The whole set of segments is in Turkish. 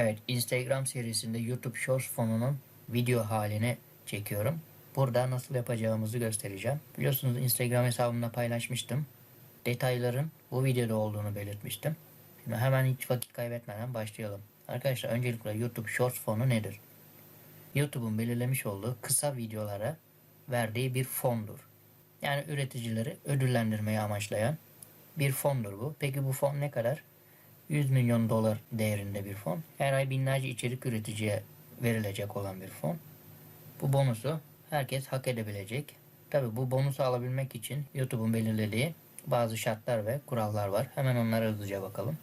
Evet, Instagram serisinde YouTube Shorts fonunun video halini çekiyorum. Burada nasıl yapacağımızı göstereceğim. Biliyorsunuz Instagram hesabımda paylaşmıştım. Detayların bu videoda olduğunu belirtmiştim. Şimdi hemen hiç vakit kaybetmeden başlayalım. Arkadaşlar öncelikle YouTube Shorts fonu nedir? YouTube'un belirlemiş olduğu kısa videolara verdiği bir fondur. Yani üreticileri ödüllendirmeyi amaçlayan bir fondur bu. Peki bu fon ne kadar? 100 milyon dolar değerinde bir fon. Her ay binlerce içerik üreticiye verilecek olan bir fon. Bu bonusu herkes hak edebilecek. Tabi bu bonusu alabilmek için YouTube'un belirlediği bazı şartlar ve kurallar var. Hemen onlara hızlıca bakalım.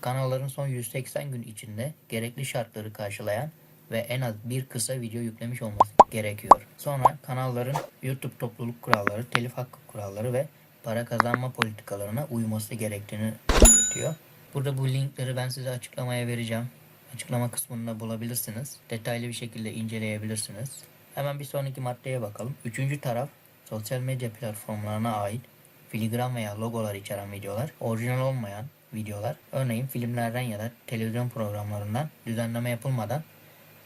Kanalların son 180 gün içinde gerekli şartları karşılayan ve en az bir kısa video yüklemiş olması gerekiyor. Sonra kanalların YouTube topluluk kuralları, telif hakkı kuralları ve para kazanma politikalarına uyması gerektiğini belirtiyor. Burada bu linkleri ben size açıklamaya vereceğim. Açıklama kısmında bulabilirsiniz. Detaylı bir şekilde inceleyebilirsiniz. Hemen bir sonraki maddeye bakalım. Üçüncü taraf sosyal medya platformlarına ait filigran veya logolar içeren videolar, orijinal olmayan videolar, örneğin filmlerden ya da televizyon programlarından düzenleme yapılmadan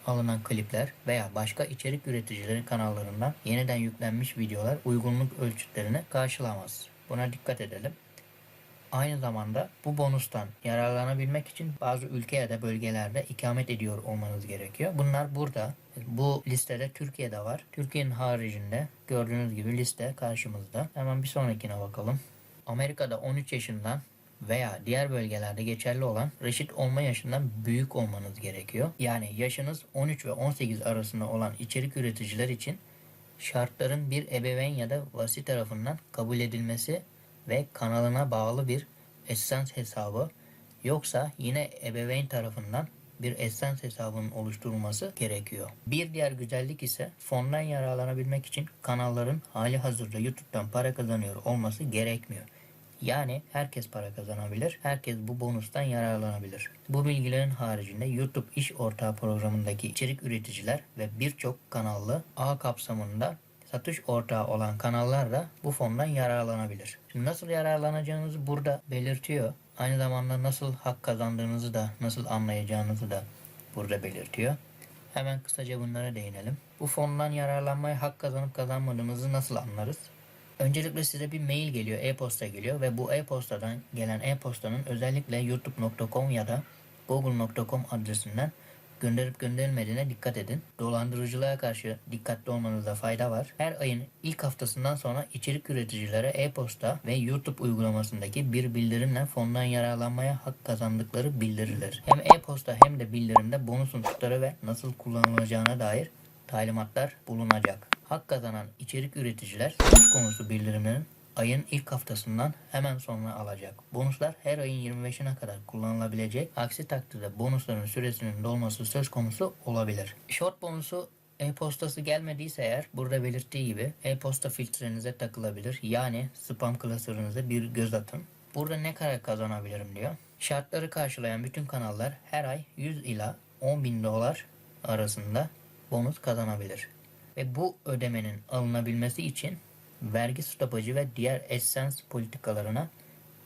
alınan klipler veya başka içerik üreticileri kanallarından yeniden yüklenmiş videolar uygunluk ölçütlerini karşılamaz. Buna dikkat edelim. Aynı zamanda bu bonustan yararlanabilmek için bazı ülke ya da bölgelerde ikamet ediyor olmanız gerekiyor. Bunlar burada. Bu listede Türkiye'de var. Türkiye'nin haricinde gördüğünüz gibi liste karşımızda. Hemen bir sonrakine bakalım. Amerika'da 13 yaşından veya diğer bölgelerde geçerli olan reşit olma yaşından büyük olmanız gerekiyor. Yani yaşınız 13 ve 18 arasında olan içerik üreticiler için şartların bir ebeveyn ya da vasi tarafından kabul edilmesi ve kanalına bağlı bir AdSense hesabı yoksa yine ebeveyn tarafından bir AdSense hesabının oluşturulması gerekiyor. Bir diğer güzellik ise fondan yararlanabilmek için kanalların hali hazırda YouTube'dan para kazanıyor olması gerekmiyor. Yani herkes para kazanabilir, herkes bu bonustan yararlanabilir. Bu bilgilerin haricinde YouTube İş Ortağı programındaki içerik üreticiler ve birçok kanallı ağ kapsamında satış ortağı olan kanallar da bu fondan yararlanabilir. Şimdi nasıl yararlanacağınızı burada belirtiyor. Aynı zamanda nasıl hak kazandığınızı da nasıl anlayacağınızı da burada belirtiyor. Hemen kısaca bunlara değinelim. Bu fondan yararlanmaya hak kazanıp kazanmadığınızı nasıl anlarız? Öncelikle size bir mail geliyor, e-posta geliyor ve bu e-postadan gelen e-postanın özellikle youtube.com ya da google.com adresinden gönderip gönderilmediğine dikkat edin. Dolandırıcılığa karşı dikkatli olmanızda fayda var. Her ayın ilk haftasından sonra içerik üreticilere e-posta ve YouTube uygulamasındaki bir bildirimle fondan yararlanmaya hak kazandıkları bildirilir. Hem e-posta hem de bildirimde bonusun tutarı ve nasıl kullanılacağına dair talimatlar bulunacak. Hak kazanan içerik üreticiler söz konusu bildirimlerin ayın ilk haftasından hemen sonra alacak. Bonuslar her ayın 25'ine kadar kullanılabilecek. Aksi takdirde bonusların süresinin dolması söz konusu olabilir. Short bonusu e-postası gelmediyse eğer burada belirttiği gibi e-posta filtrenize takılabilir. Yani spam klasörünüze bir göz atın. Burada ne kadar kazanabilirim diyor. Şartları karşılayan bütün kanallar her ay 100 ila 10 bin dolar arasında bonus kazanabilir. Ve bu ödemenin alınabilmesi için vergi stopajı ve diğer AdSense politikalarına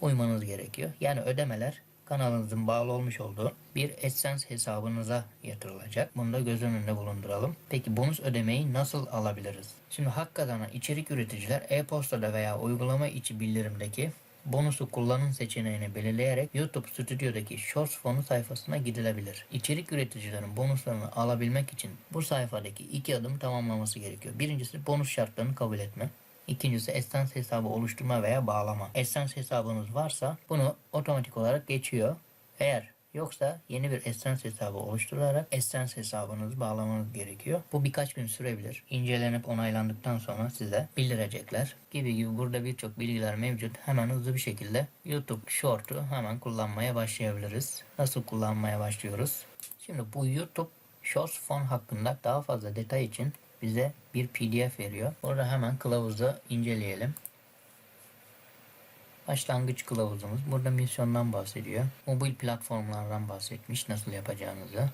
uymanız gerekiyor. Yani ödemeler kanalınızın bağlı olmuş olduğu bir AdSense hesabınıza yatırılacak. Bunu da göz önünde bulunduralım. Peki bonus ödemeyi nasıl alabiliriz? Şimdi hak kazanan içerik üreticiler e-postada veya uygulama içi bildirimdeki bonusu kullanın seçeneğini belirleyerek YouTube Studio'daki Shorts fonu sayfasına gidilebilir. İçerik üreticilerin bonuslarını alabilmek için bu sayfadaki iki adım tamamlaması gerekiyor. Birincisi bonus şartlarını kabul etme. İkincisi AdSense hesabı oluşturma veya bağlama. AdSense hesabınız varsa bunu otomatik olarak geçiyor. Eğer yoksa yeni bir AdSense hesabı oluşturarak AdSense hesabınızı bağlamanız gerekiyor. Bu birkaç gün sürebilir. İncelenip onaylandıktan sonra size bildirecekler. Gibi gibi burada birçok bilgiler mevcut. Hemen hızlı bir şekilde YouTube Short'u hemen kullanmaya başlayabiliriz. Nasıl kullanmaya başlıyoruz? Şimdi bu YouTube Shorts fon hakkında daha fazla detay için bize bir pdf veriyor. Burada hemen kılavuzu inceleyelim. Başlangıç kılavuzumuz. Burada misyondan bahsediyor. Mobil platformlardan bahsetmiş nasıl yapacağınızı.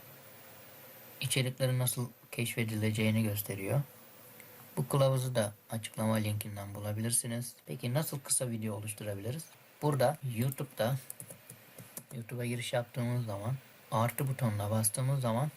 İçeriklerin nasıl keşfedileceğini gösteriyor. Bu kılavuzu da açıklama linkinden bulabilirsiniz. Peki nasıl kısa video oluşturabiliriz? Burada YouTube'da YouTube'a giriş yaptığımız zaman artı butonuna bastığımız zaman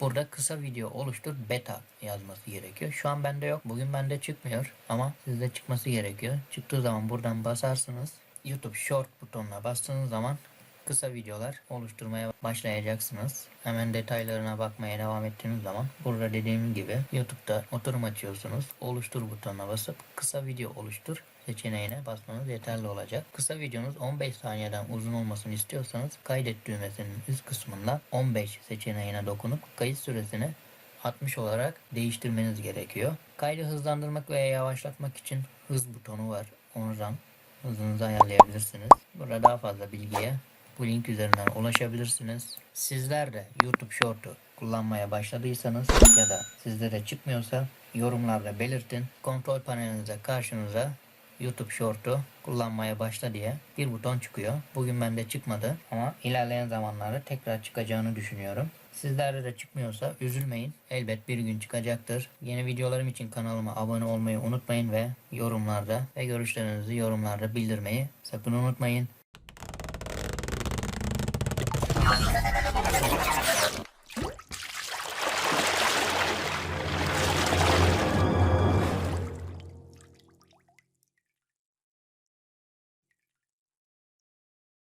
burada kısa video oluştur beta yazması gerekiyor. Şu an bende yok. Bugün bende çıkmıyor ama sizde çıkması gerekiyor. Çıktığı zaman buradan basarsınız. YouTube Short butonuna bastığınız zaman kısa videolar oluşturmaya başlayacaksınız. Hemen detaylarına bakmaya devam ettiğiniz zaman burada dediğim gibi YouTube'da oturum açıyorsunuz. Oluştur butonuna basıp kısa video oluştur seçeneğine basmanız yeterli olacak. Kısa videonuz 15 saniyeden uzun olmasını istiyorsanız kaydet düğmesinin üst kısmında 15 seçeneğine dokunup kayıt süresini 60 olarak değiştirmeniz gerekiyor. Kaydı hızlandırmak veya yavaşlatmak için hız butonu var. Oradan hızınızı ayarlayabilirsiniz. Burada daha fazla bilgiye bu link üzerinden ulaşabilirsiniz. Sizler de YouTube Short'u kullanmaya başladıysanız ya da sizlere çıkmıyorsa yorumlarda belirtin. Kontrol panelinizde karşınıza YouTube Short'u kullanmaya başla diye bir buton çıkıyor. Bugün bende çıkmadı ama ilerleyen zamanlarda tekrar çıkacağını düşünüyorum. Sizlerde de çıkmıyorsa üzülmeyin. Elbet bir gün çıkacaktır. Yeni videolarım için kanalıma abone olmayı unutmayın ve yorumlarda ve görüşlerinizi yorumlarda bildirmeyi sakın unutmayın. Thank you.